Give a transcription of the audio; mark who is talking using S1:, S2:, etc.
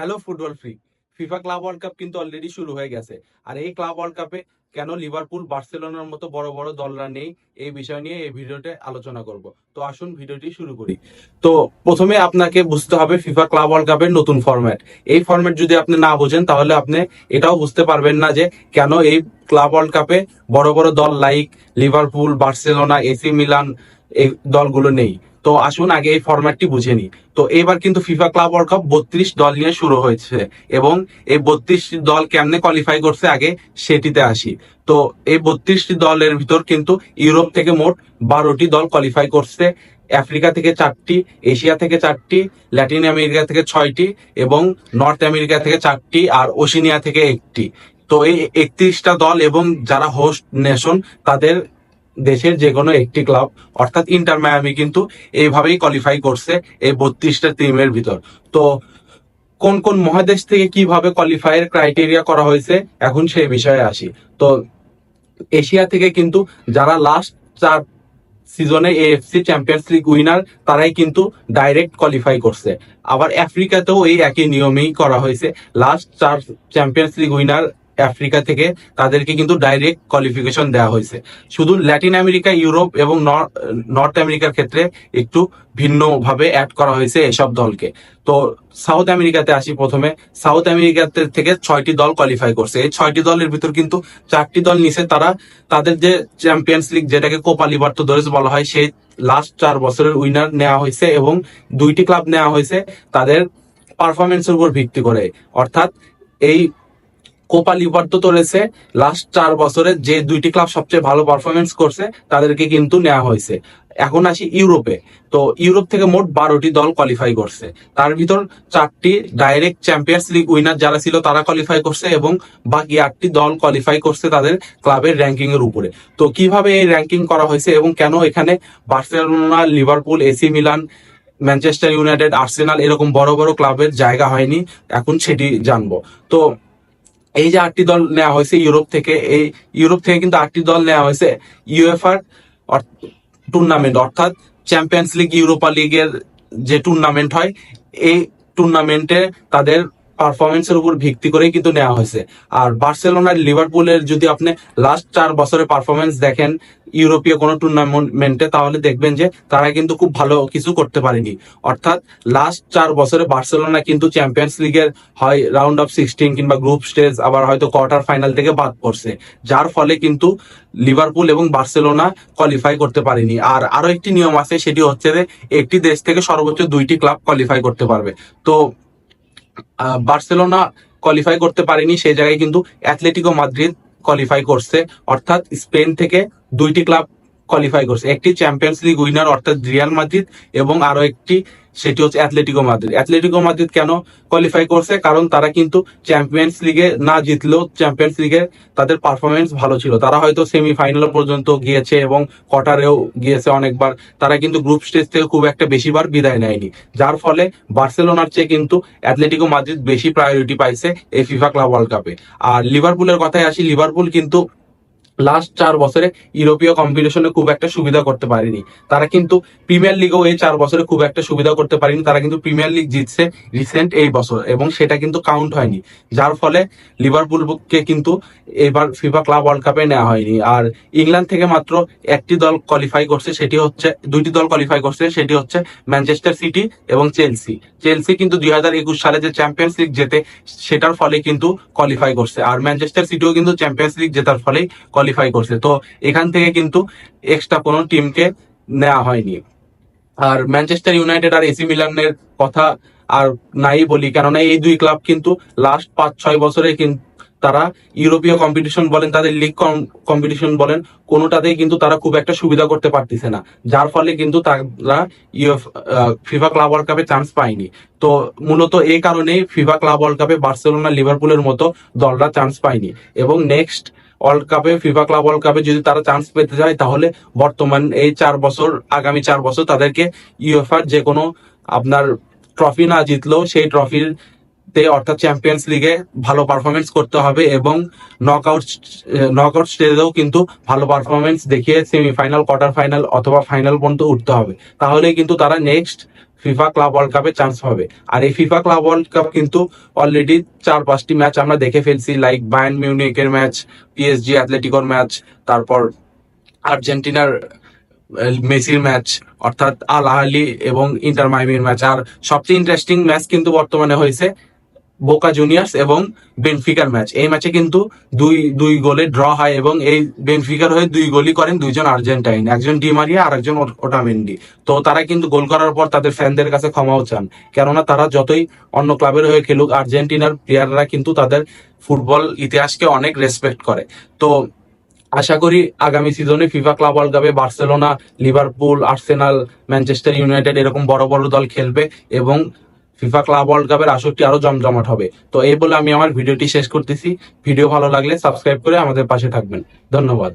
S1: Hello football free FIFA club world cup কিন্তু already শুরু হয়ে গেছে। আর এই ক্লাব ওয়ার্ল্ড কাপে কেন লিভারপুল বার্সেলোনার মতো বড় বড় দলরা নেই, এই বিষয় নিয়ে এই ভিডিওতে আলোচনা করব। তো আসুন ভিডিওটি শুরু করি। তো প্রথমে আপনাকে বুঝতে হবে ফিফা ক্লাব ওয়ার্ল্ড কাপের নতুন ফরম্যাট এই ফরম্যাট যদি আপনি না বোঝেন, তাহলে আপনি এটাও বুঝতে পারবেন না যে কেন এই ক্লাব ওয়ার্ল্ড কাপে বড় বড় দল like Liverpool Barcelona AC Milan এই দলগুলো নেই। তো আসুন আগে এই ফরম্যাটটি বুঝে নিই। তো এবার কিন্তু ফিফা ক্লাব ওয়ার্ল্ড কাপ বত্রিশ দল নিয়ে শুরু হয়েছে এবং এই বত্রিশ দল কেমনে কোয়ালিফাই করছে আগে সেটিতে আসি। তো এই বত্রিশটি দলের ভিতর কিন্তু ইউরোপ থেকে মোট বারোটি দল কোয়ালিফাই করছে, আফ্রিকা থেকে চারটি, এশিয়া থেকে চারটি, ল্যাটিন আমেরিকা থেকে ছয়টি এবং নর্থ আমেরিকা থেকে চারটি আর ওশিনিয়া থেকে একটি। তো এই একত্রিশটা দল এবং যারা হোস্ট নেশন তাদের দেশের যে কোনো একটি ক্লাব অর্থাৎ ইন্টার মায়ামি কিন্তু এইভাবেই কোয়ালিফাই করছে এই বত্রিশটা টিমের ভিতর। তো কোন কোন মহাদেশ থেকে কীভাবে কোয়ালিফাইয়ের ক্রাইটেরিয়া করা হয়েছে, এখন সেই বিষয়ে আসি। তো এশিয়া থেকে কিন্তু যারা লাস্ট চার সিজনে এএফসি চ্যাম্পিয়ন্স লিগ উইনার তারাই কিন্তু ডাইরেক্ট কোয়ালিফাই করছে। আবার আফ্রিকাতেও এই একই নিয়মেই করা হয়েছে। লাস্ট চার চ্যাম্পিয়ন্স লিগ উইনার আফ্রিকা থেকে তাদেরকে কিন্তু ডাইরেক্ট কোয়ালিফিকেশন দেওয়া হয়েছে। শুধু ল্যাটিন আমেরিকা ইউরোপ এবং নর- নর্থ আমেরিকার ক্ষেত্রে একটু ভিন্নভাবে অ্যাড করা হয়েছে এসব দলকে। তো সাউথ আমেরিকাতে আসি প্রথমে। সাউথ আমেরিকাতে থেকে ছয়টি দল কোয়ালিফাই করছে। এই ছয়টি দলের ভিতর কিন্তু চারটি দল নিচে তারা। তাদের যে চ্যাম্পিয়ন্স লিগ যেটাকে কোপা লিবার্টোদোরেস বলা হয়, সেই লাস্ট চার বছরের উইনার নেওয়া হয়েছে এবং দুইটি ক্লাব নেওয়া হয়েছে। তাদের পারফরমেন্সের উপর ভিত্তি করে। অর্থাৎ এই কোপা লিবার্টোদোরেসে লাস্ট চার বছরে যে দুইটি ক্লাব সবচেয়ে ভালো পারফরমেন্স করছে, তাদেরকে কিন্তু নেওয়া হয়েছে। এখন আসি ইউরোপে। তো ইউরোপ থেকে মোট বারোটি দল কোয়ালিফাই করছে। তার ভিতর চারটি ডাইরেক্ট চ্যাম্পিয়ন্স লিগ উইনার যারা ছিল, তারা কোয়ালিফাই করছে এবং বাকি আটটি দল কোয়ালিফাই করছে তাদের ক্লাবের র্যাঙ্কিং এর উপরে। তো কীভাবে এই র্যাঙ্কিং করা হয়েছে এবং কেন এখানে Barcelona Liverpool AC Milan Manchester United Arsenal এরকম বড় বড় ক্লাবের জায়গা হয়নি, এখন সেটি জানব। তো এই যে আটটি দল নেওয়া হয়েছে ইউরোপ থেকে, এই ইউরোপ থেকে কিন্তু আটটি দল নেওয়া হয়েছে ইউএফআর টুর্নামেন্ট অর্থাৎ চ্যাম্পিয়ন্স লিগ ইউরোপা লিগের যে টুর্নামেন্ট হয়, এই টুর্নামেন্টে তাদের পারফরমেন্সের উপর ভিত্তি করেই কিন্তু নেওয়া হয়েছে। আর বার্সেলোনার লিভারপুলের যদি আপনি লাস্ট চার বছরের পারফরমেন্স দেখেন ইউরোপীয় কোনো টুর্নামেন্টে তাহলে দেখবেন যে তারা কিন্তু খুব ভালো কিছু করতে পারেনি। অর্থাৎ লাস্ট চার বছরে বার্সেলোনা কিন্তু চ্যাম্পিয়ন্স লিগের হয় রাউন্ড অফ সিক্সটিন কিংবা গ্রুপ স্টেজ আবার হয়তো কোয়ার্টার ফাইনাল থেকে বাদ পড়ছে। যার ফলে কিন্তু লিভারপুল এবং বার্সেলোনা কোয়ালিফাই করতে পারেনি। আর আরও একটি নিয়ম আছে, সেটি হচ্ছে যে একটি দেশ থেকে সর্বোচ্চ দুইটি ক্লাব কোয়ালিফাই করতে পারবে। তো বার্সেলোনা কোয়ালিফাই করতে পারেনি, সেই জায়গায় কিন্তু অ্যাথলেটিকো মাদ্রিদ কোয়ালিফাই করছে। অর্থাৎ স্পেন থেকে দুইটি ক্লাব কোয়ালিফাই করছে। একটি চ্যাম্পিয়ন্স লিগ উইনার অর্থাৎ রিয়াল মাদ্রিদ এবং আরও একটি সেটি হচ্ছে অ্যাথলেটিকো মাদ্রিদ। অ্যাথলেটিকো মাদ্রিদ কেন কোয়ালিফাই করছে? কারণ তারা কিন্তু চ্যাম্পিয়ন্স লিগে না জিতলেও চ্যাম্পিয়ন্স লিগে তাদের পারফরমেন্স ভালো ছিল। তারা হয়তো সেমিফাইনাল পর্যন্ত গিয়েছে এবং কোয়ার্টারেও গিয়েছে অনেকবার। তারা কিন্তু গ্রুপ স্টেজ থেকে খুব একটা বেশিবার বিদায় নেয়নি। যার ফলে বার্সেলোনার চেয়ে কিন্তু অ্যাথলেটিকো মাদ্রিদ বেশি প্রায়োরিটি পাইছে এই ফিফা ক্লাব ওয়ার্ল্ড কাপে আর লিভারপুলের কথায় আসি লিভারপুল কিন্তু লাস্ট চার বছরে ইউরোপীয় কম্পিটিশনে খুব একটা সুবিধা করতে পারেনি। তারা কিন্তু প্রিমিয়ার লিগেও এই চার বছরে খুব একটা সুবিধা করতে পারেনি। তারা কিন্তু প্রিমিয়ার লিগ জিতছে রিসেন্ট এই বছর এবং সেটা কিন্তু কাউন্ট হয়নি। যার ফলে লিভারপুলকে কিন্তু এবার ফিফা ক্লাব ওয়ার্ল্ড কাপে নেওয়া হয়নি। আর ইংল্যান্ড থেকে মাত্র একটি দল কোয়ালিফাই করছে, সেটি হচ্ছে, দুইটি দল কোয়ালিফাই করছে, সেটি হচ্ছে ম্যানচেস্টার সিটি এবং চেলসি চেলসি কিন্তু দুই হাজার একুশ সালে যে চ্যাম্পিয়ন্স লিগ জেতে, সেটার ফলে কিন্তু কোয়ালিফাই করছে। আর ম্যানচেস্টার সিটিও কিন্তু চ্যাম্পিয়ন্স লিগ জেতার ফলেই করছে। তো এখান থেকে কিন্তু এক্সট্রা কোনো টিমকে নেওয়া হয়নি। আর ম্যানচেস্টার ইউনাইটেড আর এসি মিলানের কথা আর নাই বলি, কেননা এই দুই ক্লাব কিন্তু লাস্ট পাঁচ ছয় বছরে কিন্তু তারা ইউরোপীয় কম্পিটিশন বলেন, তাদের লিগ কম্পিটিশন বলেন, কোনোটাতেই কিন্তু তারা খুব একটা সুবিধা করতে পারতেছে না। যার ফলে কিন্তু তারা ইউএফ ফিফা ক্লাব ওয়ার্ল্ড কাপে চান্স পায়নি। তো মূলত এই কারণেই ফিফা ক্লাব ওয়ার্ল্ড কাপে বার্সেলোনা লিভারপুলের মতো দলরা চান্স পায়নি। এবং নেক্সট ওয়ার্ল্ড কাপে ফিফা ক্লাব ওয়ার্ল্ড কাপে যদি তারা চান্স পেতে যায়, তাহলে বর্তমান এই চার বছর, আগামী চার বছর তাদেরকে ইউএফআর যে কোনো আপনার ট্রফি না জিতলেও সেই ট্রফির তে অর্থাৎ চ্যাম্পিয়ন্স লিগে ভালো পারফরমেন্স করতে হবে এবং নকআউট নকআউট স্টেজেও কিন্তু ভালো পারফরমেন্স দেখিয়ে সেমিফাইনাল কোয়ার্টার ফাইনাল অথবা ফাইনাল পর্যন্ত উঠতে হবে। তাহলে কিন্তু তারা নেক্সট ফিফা ক্লাব ওয়ার্ল্ড কাপে চান্স হবে। আর এই ফিফা ক্লাব ওয়ার্ল্ড কাপ কিন্তু অলরেডি চার পাঁচটি ম্যাচ আমরা দেখে ফেলছি লাইক বায়ান মিউনিকের ম্যাচ পিএসজি অ্যাথলেটিকোর ম্যাচ তারপর আর্জেন্টিনার মেসির ম্যাচ অর্থাৎ আল আহলি এবং ইন্টার মাইমির ম্যাচ আর সবচেয়ে ইন্টারেস্টিং ম্যাচ কিন্তু বর্তমানে হয়েছে বোকা জুনিয়র্স এবং বেনফিকার ম্যাচ। এই ম্যাচে কিন্তু দুই দুই গোলে ড্র হয় এবং এই বেনফিকার হয়ে দুই গোলই করেন দুইজন আর্জেন্টাইন, একজন ডিমারিয়া আর একজন ওটামেন্ডি। তো তারা কিন্তু গোল করার পর তাদের ফ্যানদের কাছে ক্ষমাও চান। কেননা তারা যতই অন্য ক্লাবের হয়ে খেলুক, আর্জেন্টিনার প্লেয়াররা কিন্তু তাদের ফুটবল ইতিহাসকে অনেক রেসপেক্ট করে। তো আশা করি আগামী সিজনে ফিফা ক্লাব ওয়ার্ল্ড কাপে Barcelona, Liverpool, Arsenal, Manchester United এরকম বড় বড় দল খেলবে এবং ফিফা ক্লাব ওয়ার্ল্ড কাপের আসরটি আরও জমজমাট হবে। তো এই বলে আমি আমার ভিডিওটি শেষ করতেছি। ভিডিও ভালো লাগলে সাবস্ক্রাইব করে আমাদের পাশে থাকবেন। ধন্যবাদ।